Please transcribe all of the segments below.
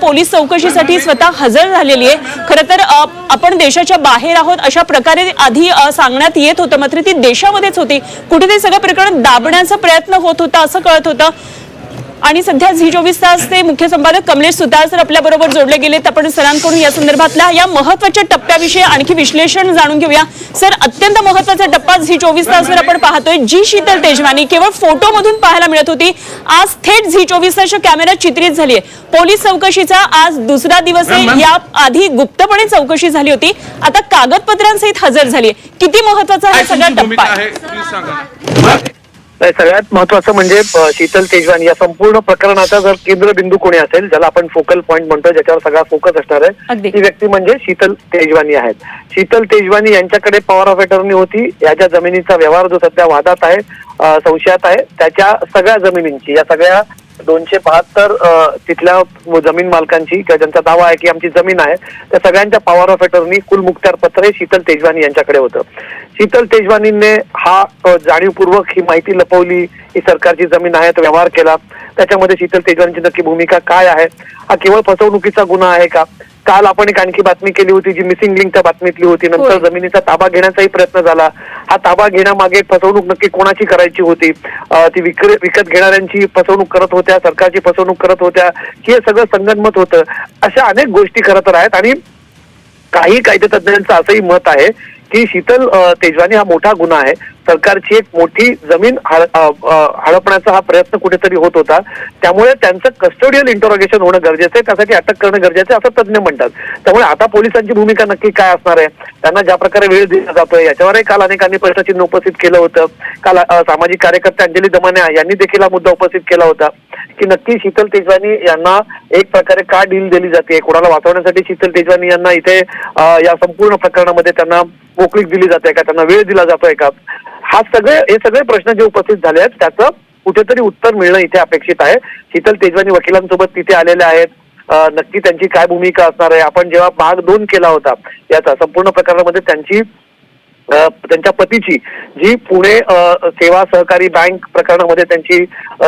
Police चौकशीसाठी स्वतः हजर झालेली आहे. खरं तर आपण देशाच्या बाहेर आहोत अशा प्रकारे आधी सांगण्यात येत होतं मात्र ती देशामध्येच होती. कुठेतरी सगळं प्रकरण दाबण्याचा प्रयत्न होत होता असं कळत होतं. आणि सध्या झी चोवीस तासचे मुख्य संपादक कमलेश सुतार सर आपल्या बरोबर जोडले गेलेत. आपण सरांकडून या संदर्भातल्या या महत्त्वाच्या टप्प्याविषयी आणखी विश्लेषण जाणून घेऊया. सर अत्यंत महत्त्वाचा टप्पा झी चोवीस तासवर आपण पाहतोय. जी शीतल तेजवानी केवळ फोटो मधून पाहायला मिळत होती. आज थेट झी चोवीस तासच्या कॅमेऱ्यात चित्रित झाली आहे. पोलीस चौकशीचा आज दुसरा दिवस आहे. या आधी गुप्तपणे चौकशी झाली होती. आता कागदपत्रांसहित हजर झाली आहे. किती महत्त्वाचा हा सगळा टप्पा आहे? नाही, सगळ्यात महत्वाचं म्हणजे शीतल तेजवानी या संपूर्ण प्रकरणाचा जर केंद्रबिंदू कोणी असेल ज्याला आपण फोकल पॉईंट म्हणतो ज्याच्यावर सगळा फोकस असणार. आहे ती व्यक्ती म्हणजे शीतल तेजवानी आहेत शीतल तेजवानी यांच्याकडे पॉवर ऑफ अटर्नी होती याच्या जमिनीचा व्यवहार जो सध्या वादात आहे संशयात आहे त्याच्या सगळ्या जमिनींची या सगळ्या दोनशे बहात्तर तिथल्या जमीन मालकांची किंवा ज्यांचा दावा आहे की आमची जमीन आहे त्या सगळ्यांच्या पॉवर ऑफ अटर्नी कुल पत्र हे शीतल तेजवानी यांच्याकडे होतं. शीतल तेजवानीने हा जाणीवपूर्वक ही माहिती लपवली ही सरकारची जमीन आहे तो व्यवहार केला. त्याच्यामध्ये शीतल तेजवानीची नक्की भूमिका काय आहे? हा केवळ फसवणुकीचा गुन्हा आहे का? काल आपण एक आणखी बातमी केली होती जी मिसिंग लिंकच्या बातमीतली होती. नंतर. जमिनीचा ताबा घेण्याचाही प्रयत्न झाला. हा ताबा घेण्यामागे फसवणूक नक्की कोणाची करायची होती? ती विक्रे विकत घेणाऱ्यांची फसवणूक करत होत्या सरकारची फसवणूक करत होत्या की हे सगळं संगनमत होतं. अशा अनेक गोष्टी करत आहेत आणि काही कायदेतज्ञांचं असंही मत आहे की शीतल तेजवानी हा मोठा गुन्हा आहे. सरकारची एक मोठी जमीन हडपण्याचा हा प्रयत्न कुठेतरी होत होता. त्यामुळे त्यांचं कस्टोडियल इंटरोगेशन होणं गरजेचं आहे. त्यासाठी अटक करणं गरजेचं आहे असं तज्ज्ञ म्हणतात. त्यामुळे आता पोलिसांची भूमिका नक्की काय असणार आहे? त्यांना ज्या प्रकारे वेळ दिला जातोय याच्यावरही काल अनेकांनी प्रश्नचिन्ह उपस्थित केलं होतं. काल सामाजिक कार्यकर्ते अंजली दमाने यांनी देखील हा मुद्दा उपस्थित केला होता की नक्की शीतल तेजवानी यांना एक प्रकारे का डील दिली जाते? कोणाला वाचवण्यासाठी शीतल तेजवानी यांना इथे या संपूर्ण प्रकरणामध्ये त्यांना मोकळीक दिली जाते का? त्यांना वेळ दिला जातोय का? हा सगळे हे सगळे प्रश्न जे उपस्थित झाले आहेत त्याचं कुठेतरी उत्तर मिळणं इथे अपेक्षित आहे. शीतल तेजवानी वकिलांसोबत तिथे आलेले आहेत. नक्की त्यांची काय भूमिका असणार आहे? आपण जेव्हा भाग दोन केला होता याचा संपूर्ण प्रकरणामध्ये त्यांची त्यांच्या पतीची जी पुणे सेवा सहकारी बँक प्रकरणामध्ये त्यांची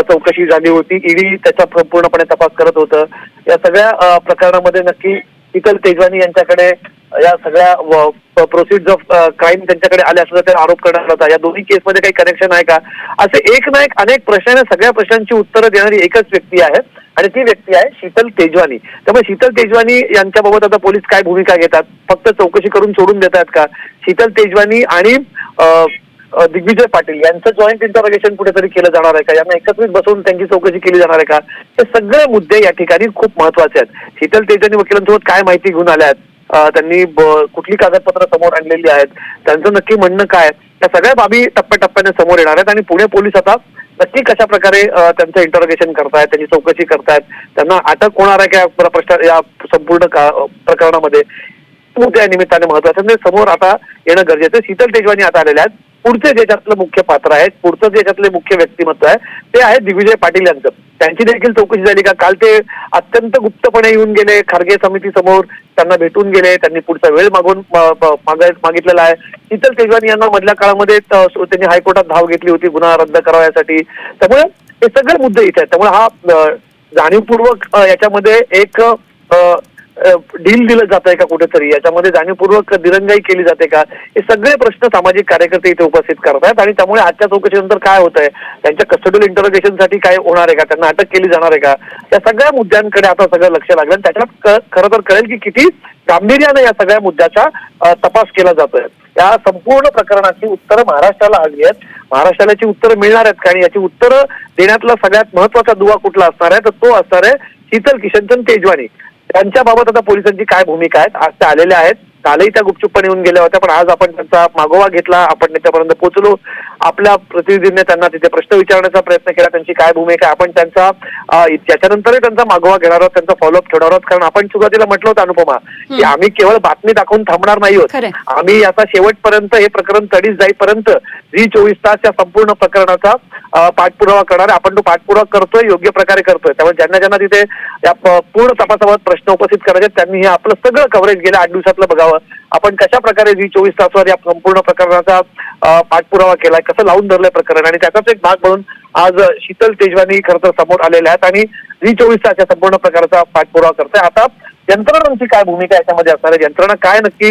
चौकशी झाली होती. ईडी त्याचा पूर्णपणे तपास करत होतं. या सगळ्या प्रकरणामध्ये नक्की शीतल तेजवानी यांच्याकडे या सगळ्या प्रोसिड ऑफ क्राईम त्यांच्याकडे आले असं त्याचा आरोप करण्यात होता या दोन्ही केसमध्ये काही कनेक्शन आहे का? असे एक ना एक अनेक प्रश्न सगळ्या प्रश्नांची उत्तरं देणारी एकच व्यक्ती आहे. आणि ती व्यक्ती आहे शीतल तेजवानी. त्यामुळे शीतल तेजवानी यांच्याबाबत आता पोलीस काय भूमिका घेतात? फक्त चौकशी करून सोडून देतात का? शीतल तेजवानी आणि दिग्विजय पाटील यांचं जॉईंट इंटरोगेशन कुठेतरी केलं जाणार आहे का? यांना एकत्रित बसवून त्यांची चौकशी केली जाणार आहे का? हे सगळे मुद्दे या ठिकाणी खूप महत्त्वाचे आहेत. शीतल तेजानी वकिलांसोबत काय माहिती घेऊन आल्या आहेत? त्यांनी कुठली कागदपत्र समोर आणलेली आहेत? त्यांचं नक्की म्हणणं काय त्या सगळ्या बाबी टप्प्याटप्प्याने समोर येणार आहेत आणि पुणे पोलीस आता नक्की कशा प्रकारे त्यांचं इंटरोगेशन करतायत त्यांची चौकशी करतायत त्यांना अटक होणार आहे का या प्रश्न या संपूर्ण प्रकरणामध्ये? या निमित्ताने महत्वाचं म्हणजे समोर आता येणं गरजेचं शीतल तेजवानी आता आलेल्या आहेत. पुढचे ज्याच्यातलं मुख्य पात्र आहे पुढचं ज्याच्यातले मुख्य व्यक्तिमत्व आहे ते आहे दिग्विजय पाटील यांचं. त्यांची देखील चौकशी झाली का? काल ते अत्यंत गुप्तपणे येऊन गेले. खारगे समिती समोर त्यांना भेटून गेले. त्यांनी पुढचा वेळ मागून मागितलेला आहे. शीतल तेजवानी यांना मधल्या काळामध्ये त्यांनी हायकोर्टात धाव घेतली होती गुन्हा रद्द करावा यासाठी त्यामुळे हे सगळे मुद्दे इथे आहेत. त्यामुळे हा जाणीवपूर्वक याच्यामध्ये एक डील दिलं जात आहे का कुठेतरी? याच्यामध्ये जाणीवपूर्वक दिरंगाई केली जाते का? हे सगळे प्रश्न सामाजिक कार्यकर्ते इथे उपस्थित करतायत आणि त्यामुळे आजच्या चौकशीनंतर काय होत आहे त्यांच्या कस्टडियल इंटरोगेशनसाठी काय होणार आहे का? त्यांना अटक केली जाणार आहे का? या सगळ्या मुद्द्यांकडे आता सगळं लक्ष लागलं आणि त्याच्यात खरं तर कळेल की किती गांभीर्याने या सगळ्या मुद्द्याचा तपास केला जातोय. या संपूर्ण प्रकरणाची उत्तरं महाराष्ट्राला हवी आहेत. महाराष्ट्राला याची उत्तरं मिळणार आहेत कारण आणि याची उत्तरं देण्यातला सगळ्यात महत्त्वाचा दुवा कुठला असणार आहे? तर तो असणार आहे शीतल किशनचंद तेजवानी. त्यांच्याबाबत आता पोलिसांची काय भूमिका आहेत? आज त्या आलेल्या आहेत. कालही त्या गुपचूपपणे येऊन गेल्या होत्या पण आज आपण त्यांचा मागोवा घेतला आपण त्याच्यापर्यंत पोहोचलो आपल्या प्रतिनिधींनी त्यांना तिथे प्रश्न विचारण्याचा प्रयत्न केला त्यांची काय भूमिका आपण त्यांचा त्याच्यानंतरही त्यांचा मागोवा घेणार आहोत त्यांचा फॉलोअप ठेवणार आहोत कारण आपण सुरुवातीला म्हटलं होतं अनुपमा की आम्ही केवळ बातमी दाखवून थांबणार नाही खरंय. आम्ही याचा शेवटपर्यंत हे प्रकरण तडीस जाईपर्यंत झी चोवीस तास या संपूर्ण प्रकरणाचा पाठपुरावा करणार. आपण तो पाठपुरावा करतोय योग्य प्रकारे करतोय त्यामुळे ज्यांना ज्यांना तिथे या पूर्ण तपासाबाबत प्रश्न उपस्थित करायचे त्यांनी हे आपलं सगळं कव्हरेज गेल्या आठ दिवसातलं बघावं आपण कशा प्रकारे जी चोवीस तासवर या संपूर्ण प्रकरणाचा पाठपुरावा केलाय कसं लावून धरलंय प्रकरण आणि त्याचाच एक भाग म्हणून आज शीतल तेजवानी खरं तर समोर आलेल्या आहेत आणि जी चोवीस तास या संपूर्ण प्रकारचा पाठपुरावा करतोय आता यंत्रणांची काय भूमिका याच्यामध्ये असणार आहे? यंत्रणा काय नक्की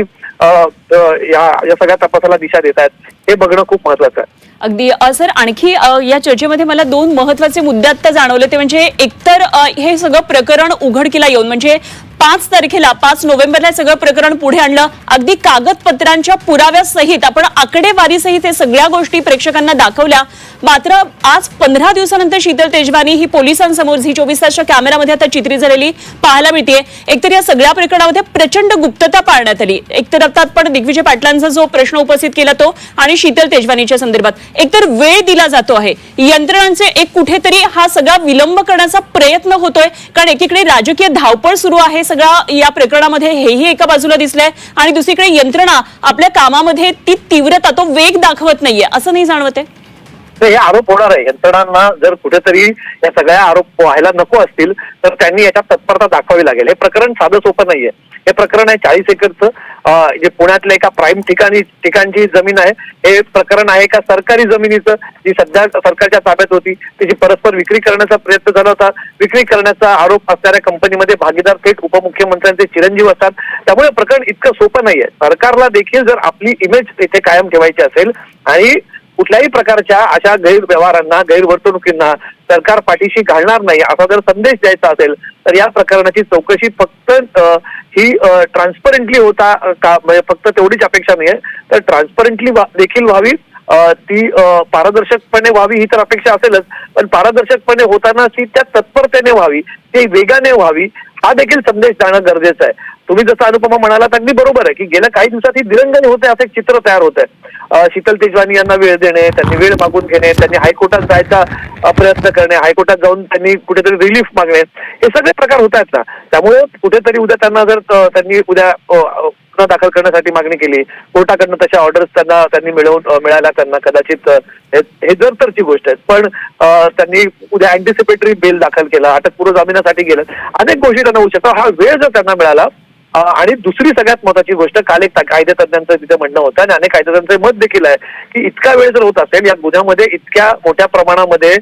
या या सगळ्या तपासाला दिशा देत आहेत हे बघणं खूप महत्वाचं आहे. अगदी सर आणखी या चर्चेमध्ये मला दोन महत्त्वाचे मुद्दे आता जाणवले ते म्हणजे एकतर हे सगळं प्रकरण उघडकीला येऊन म्हणजे पाच तारखेला पाच नोव्हेंबरला सगळं प्रकरण पुढे आणलं. अगदी कागदपत्रांच्या पुराव्यासहित आपण आकडेवारीसहित हे सगळ्या गोष्टी प्रेक्षकांना दाखवल्या. मात्र आज पंधरा दिवसानंतर शीतल तेजवानी ही पोलिसांसमोर झी चोवीस तासच्या कॅमेरामध्ये आता चित्रित झालेली पाहायला मिळते एकतर या सगळ्या प्रकरणामध्ये प्रचंड गुप्तता पाळण्यात आली. एकतर आता आपण दिग्विजय पाटलांचा जो प्रश्न उपस्थित केला तो आणि शीतल तेजवानीच्या संदर्भात. एकतर वेळ दिला जातो आहे. यंत्रणांचे एक कुठेतरी हा सगळा विलंब करण्याचा प्रयत्न होतोय. कारण एकीकडे राजकीय धावपळ सुरू आहे सगळा या प्रकरणामध्ये हेही एका बाजूला दिसलंय. आणि दुसरीकडे यंत्रणा आपल्या कामामध्ये ती तीव्रता तो वेग दाखवत नाहीये. असं नाही जाणवत आहे तर हे आरोप होणार आहे. यंत्रणांना जर कुठेतरी या सगळ्या आरोप व्हायला नको असतील तर त्यांनी याच्यात तत्परता दाखवावी लागेल. हे प्रकरण साधं सोपं नाहीये. हे प्रकरण आहे चाळीस एकरचं. जे पुण्यातल्या एका प्राईम ठिकाणी ठिकाणची जमीन आहे हे प्रकरण आहे का सरकारी जमिनीचं? जी सध्या सरकारच्या ताब्यात होती त्याची परस्पर विक्री करण्याचा प्रयत्न झाला होता. विक्री करण्याचा आरोप असणाऱ्या कंपनीमध्ये भागीदार थेट उपमुख्यमंत्र्यांचे चिरंजीव असतात. त्यामुळे प्रकरण इतकं सोपं नाहीये. सरकारला देखील जर आपली इमेज इथे कायम ठेवायची असेल आणि कुठल्याही प्रकारच्या अशा गैरव्यवहारांना गैरवर्तणुकींना सरकार पाठीशी घालणार नाही असा जर संदेश द्यायचा असेल तर या प्रकरणाची चौकशी फक्त ही ट्रान्सपरंटली होता का म्हणजे फक्त तेवढीच अपेक्षा नाहीये तर ट्रान्सपरंटली देखील व्हावी. ती पारदर्शकपणे व्हावी ही तर अपेक्षा असेलच पण पारदर्शकपणे होताना ती त्या तत्परतेने व्हावी ती वेगाने व्हावी हा देखील संदेश जाणं गरजेचं आहे. तुम्ही जसं अनुपमा म्हणालात अगदी बरोबर आहे की गेल्या काही दिवसात ही दिरंगणी होते असं एक चित्र तयार होत आहे शीतल तेजवानी यांना वेळ देणे त्यांनी वेळ मागून घेणे त्यांनी हायकोर्टात जायचा प्रयत्न करणे हायकोर्टात जाऊन त्यांनी कुठेतरी रिलीफ मागणे हे सगळे प्रकार होत आहेत ना. त्यामुळे कुठेतरी उद्या त्यांना जर त्यांनी उद्या गुन्हा दाखल करण्यासाठी मागणी केली कोर्टाकडनं तशा ऑर्डर्स त्यांना त्यांनी मिळवून मिळायला त्यांना कदाचित हे जर तरची गोष्ट आहे पण त्यांनी उद्या अँटिसिपेटरी बेल दाखल केला अटकपूर्व जामिनासाठी गेलं. अनेक गोष्टी त्यांना होऊ शकतात. हा वेळ जर त्यांना मिळाला आणि दुसरी सगळ्यात महत्वाची गोष्ट काल एक कायदे तज्ञांचं तिथे म्हणणं होतं आणि अनेक कायदेतज्ञांचं मत देखील आहे की इतका वेळ जर होत असेल या गुन्ह्यामध्ये इतक्या मोठ्या प्रमाणामध्ये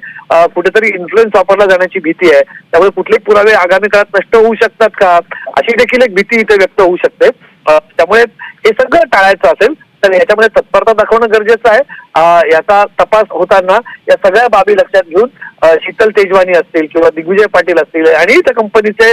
कुठेतरी इन्फ्लुएन्स वापरला जाण्याची भीती आहे. त्यामुळे कुठले पुरावे आगामी काळात नष्ट होऊ शकतात का? अशी देखील एक भीती इथे व्यक्त होऊ शकते. त्यामुळे हे सगळं टाळायचं असेल तर याच्यामध्ये तत्परता दाखवणं गरजेचं आहे. याचा तपास होताना या सगळ्या बाबी लक्षात घेऊन शीतल तेजवानी असतील किंवा दिग्विजय पाटील असतील आणि त्या कंपनीचे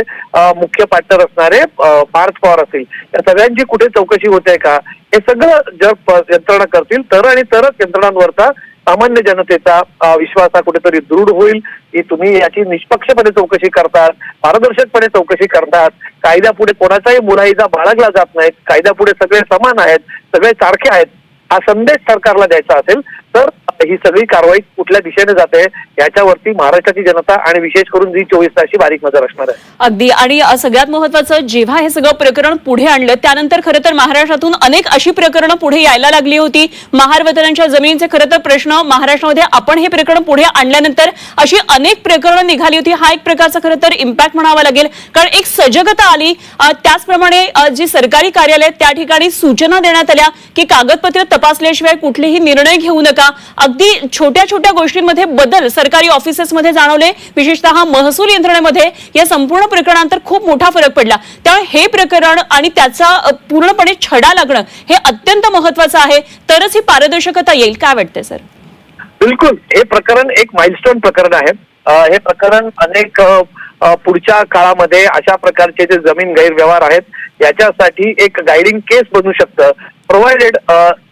मुख्य पार्टनर असणारे पार्थ पवार असतील या सगळ्यांची कुठे चौकशी होते का? हे सगळं जर यंत्रणा करतील तर आणि तरच यंत्रणांवरचा सामान्य जनतेचा विश्वास हा कुठेतरी दृढ होईल की तुम्ही याची निष्पक्षपणे चौकशी करतात पारदर्शकपणे चौकशी करतात. कायद्यापुढे कोणाचाही मुलाहिजा बाळगला जात नाही कायद्यापुढे सगळे समान आहेत सगळे सारखे आहेत हा संदेश सरकारला द्यायचा असेल तर ही सगळी कारवाई कुठल्या दिशेने जाते याच्यावरती महाराष्ट्राची जनता आणि विशेष करून जी चोवीस तासची बारीक नजर असणार आहे. अगदी. आणि सगळ्यात महत्वाचं जेव्हा हे सगळं प्रकरण पुढे आणलं त्यानंतर खरं तर महाराष्ट्रातून अनेक अशी प्रकरणं पुढे यायला लागली होती. महारवतनांच्या जमिनीचे खरं तर प्रश्न महाराष्ट्रामध्ये आपण हे प्रकरण पुढे आणल्यानंतर अशी अनेक प्रकरणं निघाली होती. हा एक प्रकारचा खरं तर इम्पॅक्ट म्हणावा लागेल. कारण एक सजगता आली. त्याचप्रमाणे जी सरकारी कार्यालय त्या ठिकाणी सूचना देण्यात आल्या की कागदपत्र तपासल्याशिवाय कुठलेही निर्णय घेऊ नका. अगदी छोट्या छोट्या गोष्टींमध्ये बदल सरकारी ऑफिसेसमध्ये जाणवले. विशेषतः महसूल यंत्रणेमध्ये या संपूर्ण प्रकरणानंतर खूप मोठा फरक पडला. त्यामुळे हे प्रकरण आणि त्याचा पूर्णपणे छडा लागणं हे अत्यंत महत्वाचं आहे. तरच ही पारदर्शकता येईल. काय वाटतंय सर? बिलकुल. हे प्रकरण एक माइलस्टोन प्रकरण आहे. हे प्रकरण अनेक पुढच्या काळामध्ये अशा प्रकारचे जे जमीन गैरव्यवहार आहेत याच्यासाठी एक गायडिंग केस बनू शकतं. प्रोव्हाइडेड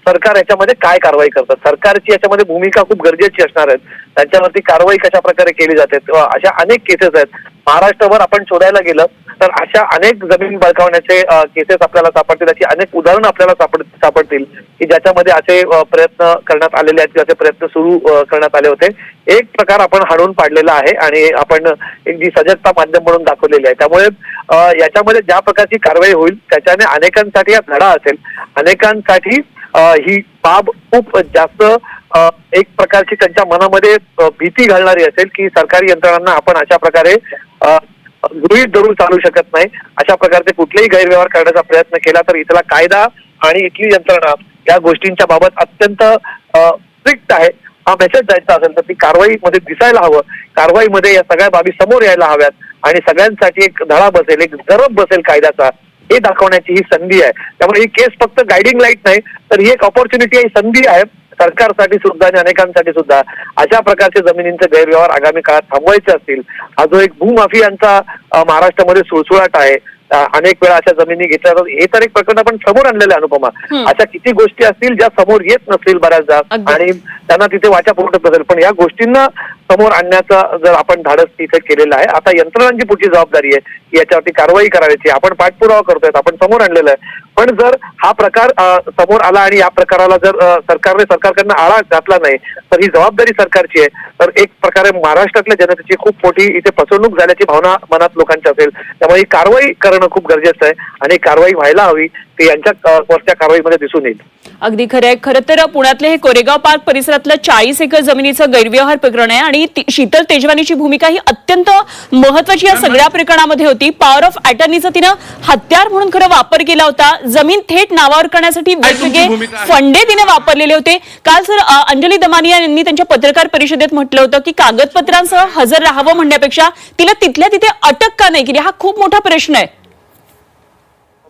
सरकार याच्यामध्ये काय कारवाई करतात? सरकारची याच्यामध्ये भूमिका खूप गरजेची असणार आहे. त्यांच्यावरती कारवाई कशा प्रकारे केली जाते? अशा अनेक केसेस आहेत. महाराष्ट्रभर आपण शोधायला गेलं तर अशा अनेक जमीन बळकावण्याचे केसेस आपल्याला सापडतील. अशी अनेक उदाहरणं आपल्याला सापड सापडतील की ज्याच्यामध्ये असे प्रयत्न करण्यात आलेले आहेत किंवा असे प्रयत्न सुरू करण्यात आले होते. एक प्रकार आपण हाडून पाडलेला आहे आणि आपण एक जी सजगता माध्यम म्हणून दाखवलेली आहे. त्यामुळे याच्यामध्ये ज्या प्रकारची कारवाई होईल त्याच्याने अनेकांसाठी हा धडा असेल. अनेकांसाठी ही बाब खूप जास्त एक प्रकारची त्यांच्या मनामध्ये भीती घालणारी असेल की सरकारी यंत्रणांना आपण अशा प्रकारे गृहित गृहीत धरून चालू शकत नाही. अशा प्रकारचे कुठलेही गैरव्यवहार करण्याचा प्रयत्न केला तर इथला कायदा आणि इथली यंत्रणा या गोष्टींच्या बाबत अत्यंत स्ट्रिक्ट आहे. हा मेसेज द्यायचा असेल तर ती कारवाईमध्ये दिसायला हवं. कारवाईमध्ये या सगळ्या बाबी समोर यायला हव्यात आणि सगळ्यांसाठी एक धडा बसेल एक जरब बसेल कायद्याचा. हे दाखवण्याची ही संधी आहे. त्यामुळे ही केस फक्त गायडिंग लाइट नाही तर ही एक ऑपॉर्च्युनिटी आहे संधी आहे. सरकारसाठी सुद्धा आणि अनेकांसाठी सुद्धा अशा प्रकारचे जमिनींचे गैरव्यवहार आगामी काळात थांबवायचे असतील. हा जो एक भूमाफियांचा महाराष्ट्रामध्ये सुळसुळाट आहे अनेक वेळा अशा जमिनी घेतल्या जातात. हे तर एक प्रकरण आपण समोर आणलेलं आहे अनुपमा. अशा किती गोष्टी असतील ज्या समोर येत नसतील बऱ्याचदा. आणि त्यांना तिथे वाचा फुटत नसेल पण या गोष्टींना समोर आणण्याचा जर आपण धाडस तिथे केलेलं आहे आता यंत्रणांची पुढची जबाबदारी आहे की याच्यावरती कारवाई करायची. आपण पाठपुरावा करतोय आपण समोर आणलेलं आहे. पण जर हा प्रकार समोर आला आणि या प्रकाराला जर सरकारने सरकारकडनं आळा घातला नाही तर ही जबाबदारी सरकारची आहे. तर एक प्रकारे महाराष्ट्रातल्या जनतेची खूप मोठी इथे फसवणूक झाल्याची भावना मनात लोकांची असेल. त्यामुळे ही कारवाई करणं खूप गरजेचं आहे आणि कारवाई व्हायला हवी ती यांच्या वरच्या कारवाईमध्ये दिसून येईल. अगदी खरं आहे. खरं तर पुण्यातले हे कोरेगाव पार्क परिसरातलं चाळीस एकर जमिनीचं गैरव्यवहार प्रकरण आहे आणि शीतल तेजवानीची भूमिका ही अत्यंत महत्वाची या सगळ्या प्रकरणामध्ये होती. पॉवर ऑफ अटर्नीचा तिनं हत्यार म्हणून खरं वापर केला होता. जमीन थेट नावावर करण्यासाठी वेगवेगळे? फंडे तिने वापरलेले होते. काल सर अंजली दमानिया यांनी त्यांच्या पत्रकार परिषदेत म्हटलं होतं की कागदपत्रांसह हजर राहावं म्हणण्यापेक्षा तिला तिथल्या तिथे अटक का नाही केली? हा खूप मोठा प्रश्न आहे.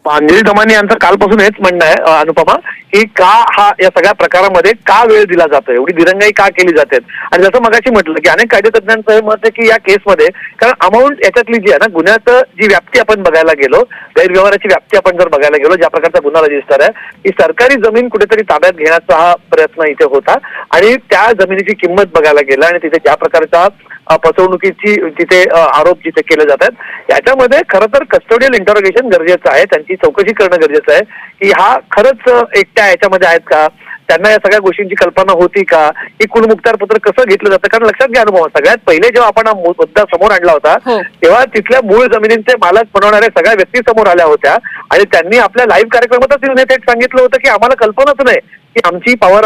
अंजली दमानी यांचं कालपासून हेच म्हणणं आहे अनुपमा की का हा या सगळ्या प्रकारामध्ये का वेळ दिला जातो एवढी दिरंगाई का केली जाते? आणि जसं मगाशी म्हटलं की अनेक कायदेतज्ञांचं हे मत आहे की या केसमध्ये कारण अमाऊंट याच्यातली जी आहे ना गुन्ह्याचं जी व्याप्ती आपण बघायला गेलो गैरव्यवहाराची व्याप्ती आपण जर बघायला गेलो ज्या प्रकारचा गुन्हा रजिस्टर आहे की सरकारी जमीन कुठेतरी ताब्यात घेण्याचा हा प्रयत्न इथे होता. आणि त्या जमिनीची किंमत बघायला गेला आणि तिथे ज्या प्रकारचा फसवणुकीची तिथे आरोप जिथे केले जातात. याच्यामध्ये खरं तर कस्टोडियल इंटरोगेशन गरजेचं आहे. त्यांची चौकशी करणं गरजेचं आहे. की हा खरंच एकट्या याच्यामध्ये आहेत का? त्यांना या सगळ्या गोष्टींची कल्पना होती का? की कुलमुक्तार पत्र कसं घेतलं जातं? कारण लक्षात घ्या अनुभव सगळ्यात पहिले जेव्हा आपण हा मुद्दा समोर आणला होता हो. तेव्हा तिथल्या मूळ जमिनींचे मालक बनवणाऱ्या सगळ्या व्यक्ती समोर आल्या होत्या आणि त्यांनी आपल्या लाईव्ह कार्यक्रमातच येऊन थेट सांगितलं होतं की आम्हाला कल्पनाच नाही की आमची पॉवर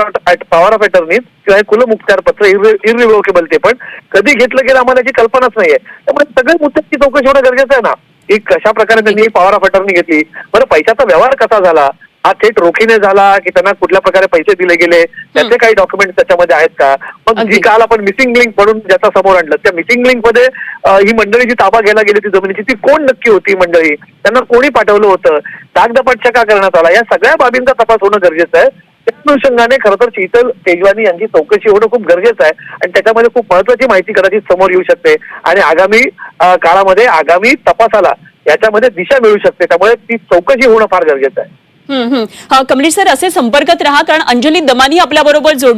पॉवर ऑफ अटर्नी किंवा हे कुलमुक्तार पत्र इरिव्होकेबल ते पण कधी घेतलं गेलं आम्हाला याची कल्पनाच नाहीये. त्यामुळे सगळ्या मुद्द्याची चौकशी होणं गरजेचं आहे ना. की कशा प्रकारे त्यांनी पॉवर ऑफ अटर्नी घेतली? बरं पैशाचा व्यवहार कसा झाला? हा थेट रोखीने झाला की त्यांना कुठल्या प्रकारे पैसे दिले गेले त्याचे काही डॉक्युमेंट त्याच्यामध्ये आहेत का? मग. जी काल आपण मिसिंग लिंक म्हणून ज्याचा समोर आणलं त्या मिसिंग लिंकमध्ये ही मंडळी जी ताबा घ्यायला गेली ती जमिनीची ती कोण नक्की होती मंडळी? त्यांना कोणी पाठवलं होतं? दागदपाटच्या का करण्यात आला. या सगळ्या बाबींचा तपास होणं गरजेचं आहे. त्या अनुषंगाने खरं तर शीतल तेजवानी यांची चौकशी होणं खूप गरजेचं आहे आणि त्याच्यामध्ये खूप महत्वाची माहिती कदाचित समोर येऊ शकते आणि आगामी काळामध्ये आगामी तपासाला याच्यामध्ये दिशा मिळू शकते. त्यामुळे ती चौकशी होणं फार गरजेचं आहे. कमलेश सर असे संपर्कात राहा कारण अंजली दमानी आपल्या बरोबर जोडल्या